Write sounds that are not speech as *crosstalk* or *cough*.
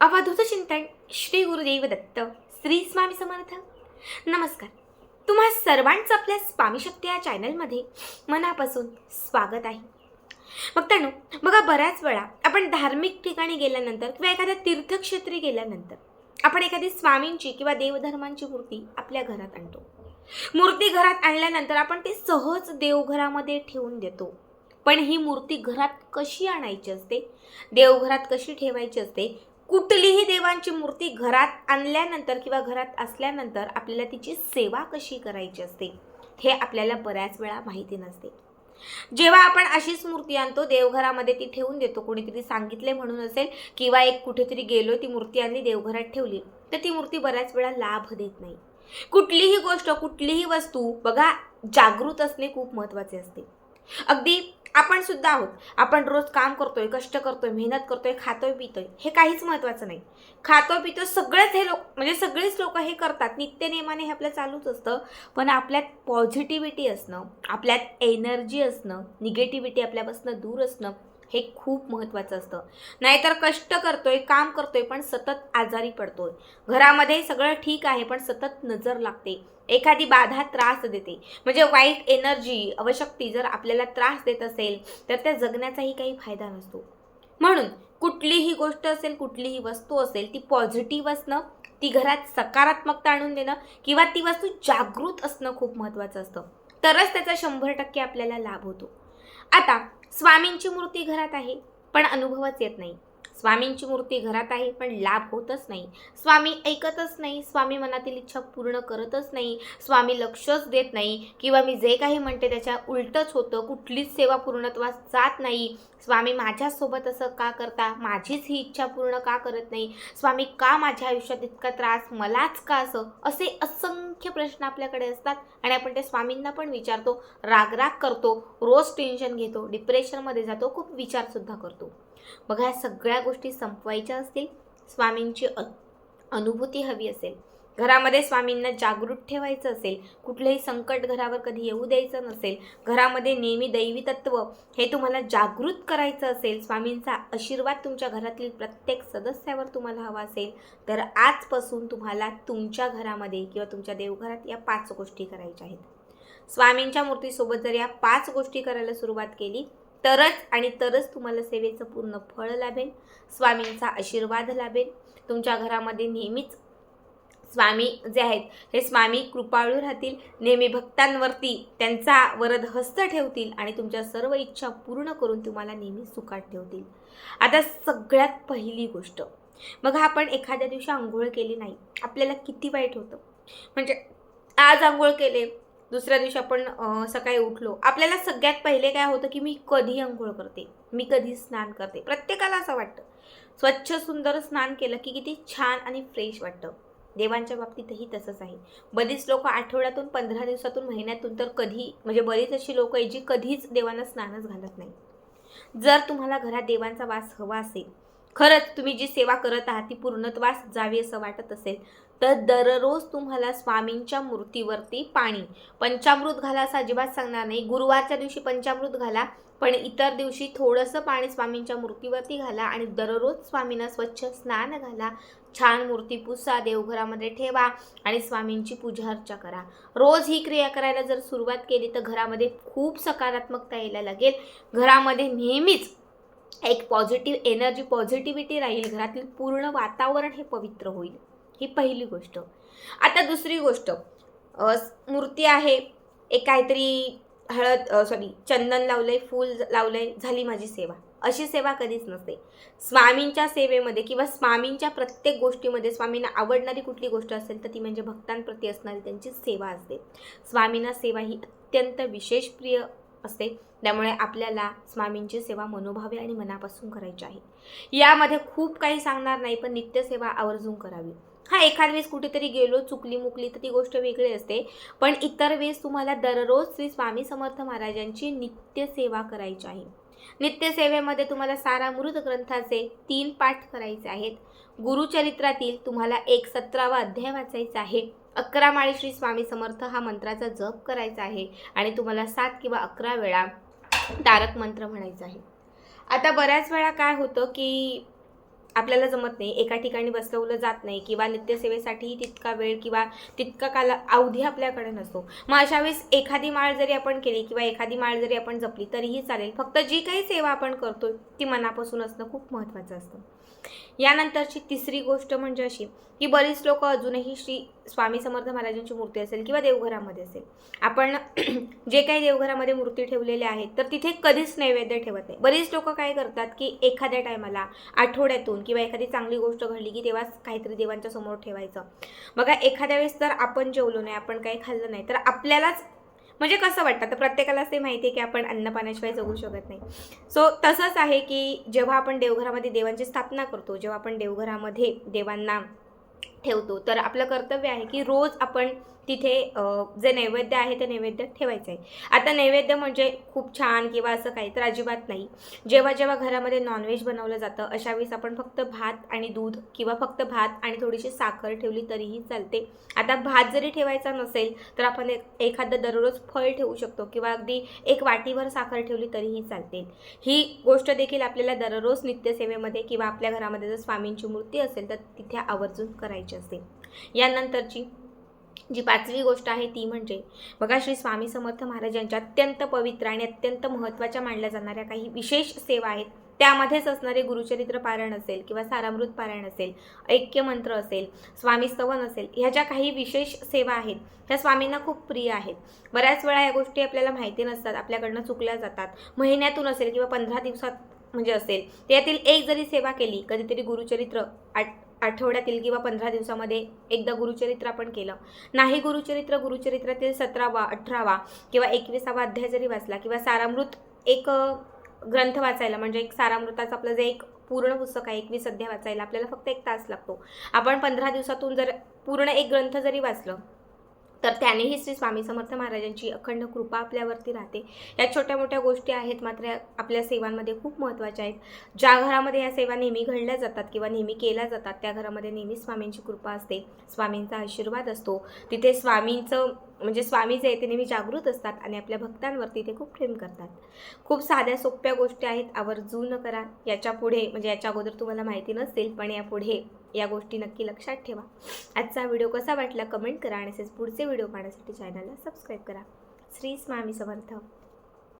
अवधूत चिंतन श्री गुरुदेव दत्त श्री स्वामी समर्थ. नमस्कार. तुम्हा सर्वांचं आपल्या स्वामी शक्ती या चॅनलमध्ये मनापासून स्वागत आहे. मग त्यानो बघा बऱ्याच वेळा आपण धार्मिक ठिकाणी गेल्यानंतर किंवा एखाद्या तीर्थक्षेत्री गेल्यानंतर आपण एखादी स्वामींची किंवा देवधर्मांची मूर्ती आपल्या घरात आणतो. मूर्ती घरात आणल्यानंतर आपण ती सहज देवघरामध्ये ठेवून देतो. पण ही मूर्ती घरात कशी आणायची असते? देवघरात कशी ठेवायची असते? कुठलीही देवांची मूर्ती घरात आणल्यानंतर किंवा घरात असल्यानंतर आपल्याला तिची सेवा कशी करायची असते हे आपल्याला बऱ्याच वेळा माहिती नसते. जेव्हा आपण अशीच मूर्ती आणतो देवघरामध्ये ती ठेवून देतो कोणीतरी सांगितले म्हणून असेल किंवा एक कुठेतरी गेलो ती मूर्ती आणली देवघरात ठेवली तर ती मूर्ती बऱ्याच वेळा लाभ देत नाही. कुठलीही गोष्ट कुठलीही वस्तू बघा जागृत असणे खूप महत्त्वाचे असते. अगदी आपण सुद्धा आहोत. आपण रोज काम करतोय कष्ट करतोय मेहनत करतोय खातोय पितोय. हे काहीच महत्त्वाचं नाही. खातो पितो सगळेच हे लोक म्हणजे सगळेच लोक हे करतात. नित्यनेमाने हे आपलं चालूच असतं. पण आपल्यात पॉझिटिव्हिटी असणं आपल्यात एनर्जी असणं निगेटिव्हिटी आपल्यापासून दूर असणं हे खूप महत्त्वाचं असतं. नाहीतर कष्ट करतोय काम करतोय पण सतत आजारी पडतोय. घरामध्ये सगळं ठीक आहे पण सतत नजर लागते. एखादी बाधा त्रास देते. म्हणजे वाईट एनर्जी अवशक्ती जर आपल्याला त्रास देत असेल तर त्या जगण्याचाही काही फायदा नसतो. म्हणून कुठलीही गोष्ट असेल कुठलीही वस्तू असेल ती पॉझिटिव्ह असणं ती घरात सकारात्मकता आणून देणं किंवा ती वस्तू जागृत असणं खूप महत्त्वाचं असतं. तरच त्याचा शंभर टक्के आपल्याला लाभ होतो. आता स्वामींची मूर्ती घरात आहे पण अनुभवच येत नाही. स्वामींची मूर्ती घरात आहे पण लाभ होतच नाही. स्वामी ऐकतच नाही स्वामी मनातील इच्छा पूर्ण करतच नाही स्वामी लक्षच देत नाही किंवा मी जे काही म्हणते त्याच्या उलटच होतं कुठलीच सेवा पूर्णत्वास जात नाही. स्वामी माझ्यासोबत असं का करता? माझीच ही इच्छा पूर्ण का करत नाही? स्वामी का माझ्या आयुष्यात इतका त्रास? मलाच का असं? असे असंख्य प्रश्न आपल्याकडे असतात आणि आपण ते स्वामींना पण विचारतो रागराग करतो रोज टेन्शन घेतो डिप्रेशनमध्ये जातो खूप विचारसुद्धा करतो. बघा ह्या सगळ्या गोष्टी संपवायच्या असतील स्वामींची अ अनुभूती हवी असेल. घरामध्ये स्वामींना जागृत ठेवायचं असेल कुठलंही संकट घरावर कधी येऊ द्यायचं नसेल घरामध्ये नेहमी दैवी तत्व हे तुम्हाला जागृत करायचं असेल स्वामींचा आशीर्वाद तुमच्या घरातील प्रत्येक सदस्यावर तुम्हाला हवा असेल तर आजपासून तुम्हाला तुमच्या घरामध्ये किंवा तुमच्या देवघरात या पाच गोष्टी करायच्या आहेत. स्वामींच्या मूर्तीसोबत जर या पाच गोष्टी करायला सुरुवात केली तरच आणि तरच तुम्हाला सेवेचं पूर्ण फळ लाभेल. स्वामींचा आशीर्वाद लाभेल. तुमच्या घरामध्ये नेहमीच स्वामी जे आहेत हे स्वामी कृपाळू राहतील. नेहमी भक्तांवरती त्यांचा वरद हस्त ठेवतील आणि तुमच्या सर्व इच्छा पूर्ण करून तुम्हाला नेहमी सुखात ठेवतील. आता सगळ्यात पहिली गोष्ट. मग आपण एखाद्या दिवशी आंघोळ केली नाही आपल्याला किती वाईट होतं. म्हणजे आज आंघोळ केले दुसऱ्या दिवशी आपण सकाळी उठलो. आपल्याला सगळ्यात पहिले काय होतं की मी कधी अंघोळ करते? मी कधी स्नान करते? प्रत्येकाला असं वाटतं. स्वच्छ सुंदर स्नान केलं की किती छान आणि फ्रेश वाटतं. देवांच्या बाबतीतही तसंच आहे. बरीच लोक आठवड्यातून पंधरा दिवसातून महिन्यातून तर कधी म्हणजे बरीच अशी लोक आहेत जी कधीच देवांना स्नानच घालत नाही जर तुम्हाला घरात देवांचा वास हवा असेल खरंच तुम्ही जी सेवा करत आहात ती पूर्णत्वास जावी असं वाटत असेल तर दररोज तुम्हाला स्वामींच्या मूर्तीवरती पाणी पंचामृत घाला असं अजिबात सांगणार नाही. गुरुवारच्या दिवशी पंचामृत घाला पण इतर दिवशी थोडंसं पाणी स्वामींच्या मूर्तीवरती घाला आणि दररोज स्वामींना स्वच्छ स्नान घाला. छान मूर्ती पुसा देवघरामध्ये ठेवा आणि स्वामींची पूजा अर्चा करा. रोज ही क्रिया करायला जर सुरुवात केली तर घरामध्ये खूप सकारात्मकता यायला लागेल. घरामध्ये नेहमीच एक पॉझिटिव्ह एनर्जी पॉझिटिव्हिटी राहील. घरातील पूर्ण वातावरण हे पवित्र होईल. ही पहिली गोष्ट. आता दुसरी गोष्ट. मूर्ती आहे. एक काहीतरी हळद सॉरी चंदन लावलंय फूल लावलंय झाली माझी सेवा. अशी सेवा कधीच नसते. स्वामींच्या सेवेमध्ये किंवा स्वामींच्या प्रत्येक गोष्टीमध्ये स्वामींना आवडणारी कुठली गोष्ट असेल तर ती म्हणजे भक्तांप्रती असणारी त्यांची सेवा असते. स्वामींना सेवा ही अत्यंत विशेष प्रिय असते. त्यामुळे आपल्याला स्वामींची सेवा मनोभावे आणि मनापासून करायची आहे. यामध्ये खूप काही सांगणार नाही पण नित्यसेवा आवर्जून करावी. हा एखाद वेळेस कुठेतरी गेलो चुकली मुकली तर ती गोष्ट वेगळी असते. पण इतर वेळेस तुम्हाला दररोज श्री स्वामी समर्थ महाराजांची नित्यसेवा करायची आहे. नित्यसेवेमध्ये तुम्हाला सारामृत ग्रंथाचे तीन पाठ करायचे आहेत. गुरुचरित्रातील तुम्हाला एक सतरावा अध्याय वाचायचा आहे. अकरा माळी श्री स्वामी समर्थ हा मंत्राचा जप करायचा आहे. आणि तुम्हाला सात किंवा अकरा वेळा तारक मंत्र म्हणायचा आहे. आता बऱ्याच वेळा काय होतं की आपल्याला जमत नाही एका ठिकाणी बसवलं जात नाही किंवा नित्यसेवेसाठी तितका वेळ किंवा तितका काला अवधी आपल्याकडे नसतो. मग अशा वेळेस एखादी माळ जरी आपण केली किंवा एखादी माळ जरी आपण जपली तरीही चालेल. फक्त जी काही सेवा आपण करतो ती मनापासून असणं खूप महत्त्वाचं असतं. यानंतरची तिसरी गोष्ट म्हणजे अशी की बरीच लोक अजूनही श्री स्वामी समर्थ महाराजांची मूर्ती असेल किंवा देवघरामध्ये असेल. आपण *clears throat* जे काही देवघरामध्ये मूर्ती ठेवलेल्या आहेत तर तिथे कधीच नैवेद्य ठेवत नाही. बरीच लोक काय करतात की एखाद्या टायमाला आठवड्यातून किंवा एखादी चांगली गोष्ट घडली की तेव्हाच काहीतरी देवांच्या समोर ठेवायचं. बघा एखाद्या वेळेस जर आपण जेवलो नाही आपण काही खाल्लं नाही तर आपल्यालाच म्हणजे कसं वाटतं? तर प्रत्येकालाच ते माहिती आहे की आपण अन्नपाण्याशिवाय जगू शकत नाही. सो तसंच आहे की जेव्हा आपण देवघरामध्ये देवांची स्थापना करतो जेव्हा आपण देवघरामध्ये देवांना ठेवतो. तर आपलं कर्तव्य आहे की रोज आपण तिथे जे नैवेद्य आहे ते नैवेद्य ठेवायचं आहे आता नैवेद्य म्हणजे खूप छान किंवा असं काही तर अजिबात नाही. जेव्हा जेव्हा घरामध्ये नॉनव्हेज बनवलं जातं अशा वेळेस आपण फक्त भात आणि दूध किंवा फक्त भात आणि थोडीशी साखर ठेवली तरीही चालते. आता भात जरी ठेवायचा नसेल तर आपण एक एखादं दररोज फळ ठेवू शकतो किंवा अगदी एक वाटीभर साखर ठेवली तरीही चालते. ही गोष्ट देखील आपल्याला दररोज नित्यसेवेमध्ये किंवा आपल्या घरामध्ये जर स्वामींची मूर्ती असेल तर तिथे आवर्जून करायची असते. यानंतरची जी पाचवी गोष्ट आहे ती म्हणजे बघा श्री स्वामी समर्थ महाराजांच्या अत्यंत पवित्र आणि अत्यंत महत्त्वाच्या मानल्या जाणाऱ्या काही विशेष सेवा आहेत. त्यामध्येच असणारे गुरुचरित्र पारायण असेल किंवा सारामृत पारायण असेल ऐक्यमंत्र असेल स्वामी स्तवन असेल ह्या ज्या काही विशेष सेवा आहेत ह्या स्वामींना खूप प्रिय आहेत. बऱ्याच वेळा या गोष्टी आपल्याला माहिती नसतात आपल्याकडनं चुकल्या जातात. महिन्यातून असेल किंवा पंधरा दिवसात म्हणजे असेल त्यातील एक जरी सेवा केली कधीतरी गुरुचरित्र आठ आठवड्यातील किंवा पंधरा दिवसामध्ये एकदा गुरुचरित्र आपण केलं. नाही गुरुचरित्र गुरुचरित्रातील सतरावा अठरावा किंवा एकविसावा अध्याय जरी वाचला किंवा सारामृत एक ग्रंथ वाचायला म्हणजे एक सारामृताचं आपलं जे एक पूर्ण पुस्तक आहे एकवीस अध्याय वाचायला आपल्याला फक्त एक तास लागतो. आपण पंधरा दिवसातून जर पूर्ण एक ग्रंथ जरी वाचलं तर त्यानेही श्री स्वामी समर्थ महाराजांची अखंड कृपा आपल्यावरती राहते. या छोट्या मोठ्या गोष्टी आहेत मात्र आपल्या सेवांमध्ये खूप महत्त्वाच्या आहेत. ज्या घरामध्ये या सेवा नेहमी घडल्या जातात किंवा नेहमी केल्या जातात त्या घरामध्ये नेहमी स्वामींची कृपा असते. स्वामींचा आशीर्वाद असतो. तिथे स्वामींचं म्हणजे स्वामी जे आहे ते नेहमी जागृत असतात आणि आपल्या भक्तांवरती ते खूप प्रेम करतात. खूप साध्या सोप्या गोष्टी आहेत आवर्जून करा. याच्यापुढे म्हणजे याच्या अगोदर तुम्हाला माहिती नसेल पण यापुढे या गोष्टी नक्की लक्षात ठेवा. आजचा व्हिडिओ कसा वाटला कमेंट करा आणि तसेच पुढचे व्हिडिओ पाहण्यासाठी चॅनलला सबस्क्राईब करा. श्री स्वामी समर्थ.